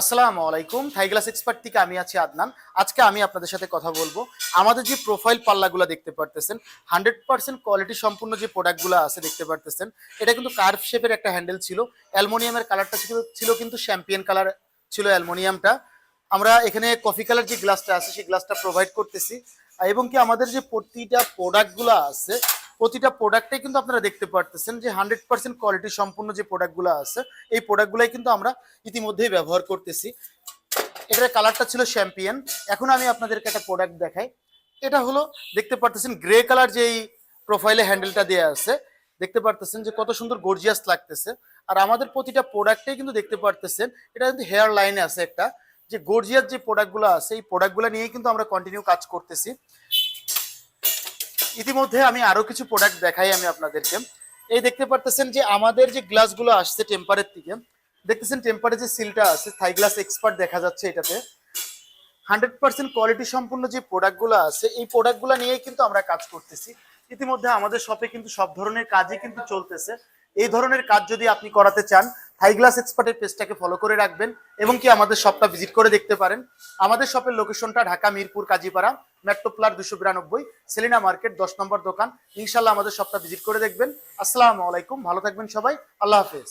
আসসালামু আলাইকুম। Thai glass expert থেকে আমি আছি আদনান। আজকে আমি আপনাদের সাথে কথা বলব। আমাদের যে প্রোফাইল পাল্লাগুলো দেখতে পারতেছেন হান্ড্রেড পার্সেন্ট কোয়ালিটি সম্পূর্ণ যে প্রোডাক্টগুলো আছে দেখতে পারতেছেন, এটা কিন্তু কার্ভ শেপের একটা হ্যান্ডেল ছিল। অ্যালমোনিয়ামের কালারটা ছিল ছিল কিন্তু শ্যাম্পিয়ন কালার ছিল অ্যালমোনিয়ামটা আমরা এখানে কফি কালার যে গ্লাসটা আছে, সেই গ্লাসটা প্রোভাইড করতেছি। এবং কি আমাদের যে প্রতিটা প্রোডাক্টগুলো আছে প্রতিটা প্রোডাক্টে কিন্তু আপনারা দেখতে পারতেছেন যে হান্ড্রেড পার্সেন্ট কোয়ালিটি সম্পূর্ণ যে প্রোডাক্টগুলো আছে, এই প্রোডাক্টগুলাই কিন্তু আমরা ইতিমধ্যেই ব্যবহার করতেছি। এটার কালারটা ছিল শ্যাম্পিয়ন এখন আমি আপনাদেরকে একটা প্রোডাক্ট দেখাই। এটা হলো, দেখতে পারতেছেন গ্রে কালার যে এই প্রোফাইলে হ্যান্ডেলটা দেওয়া আছে, দেখতে পারতেছেন যে কত সুন্দর গর্জিয়াস লাগতেছে। আর আমাদের প্রতিটা প্রোডাক্টেই কিন্তু দেখতে পারতেছেন, এটা কিন্তু হেয়ার লাইনে আছে একটা, যে গর্জিয়াস যে প্রোডাক্টগুলো আছে, এই প্রোডাক্টগুলো নিয়েই কিন্তু আমরা কন্টিনিউ কাজ করতেছি। ইতিমধ্যে আমি আরও কিছু প্রোডাক্ট দেখাই আমি আপনাদেরকে। এই দেখতে পারতেছেন যে আমাদের যে গ্লাসগুলো আসছে টেম্পারের থেকে, দেখতেছেন টেম্পারে যে সিলটা আছে থাই গ্লাস এক্সপার্ট দেখা যাচ্ছে এটাতে। হান্ড্রেড পার্সেন্ট কোয়ালিটি সম্পূর্ণ যে প্রোডাক্টগুলো আছে, এই প্রোডাক্টগুলো নিয়েই কিন্তু আমরা কাজ করতেছি। ইতিমধ্যে আমাদের শপে কিন্তু সব ধরনের কাজই কিন্তু চলতেছে। এই ধরনের কাজ যদি আপনি করাতে চান থাই গ্লাস এক্সপার্টের পেজটাকে ফলো করে রাখবেন এবং কি আমাদের শপটা ভিজিট করে দেখতে পারেন। আমাদের শপের লোকেশনটা ঢাকা, মিরপুর, কাজীপাড়া, মেট্রোপ্লার দুশো বিরানব্বই, সেলিনা মার্কেট, দশ নম্বর দোকান। ইনশাল্লাহ আমাদের শপটা ভিজিট করে দেখবেন। আসসালামু আলাইকুম, ভালো থাকবেন সবাই। আল্লাহ হাফেজ।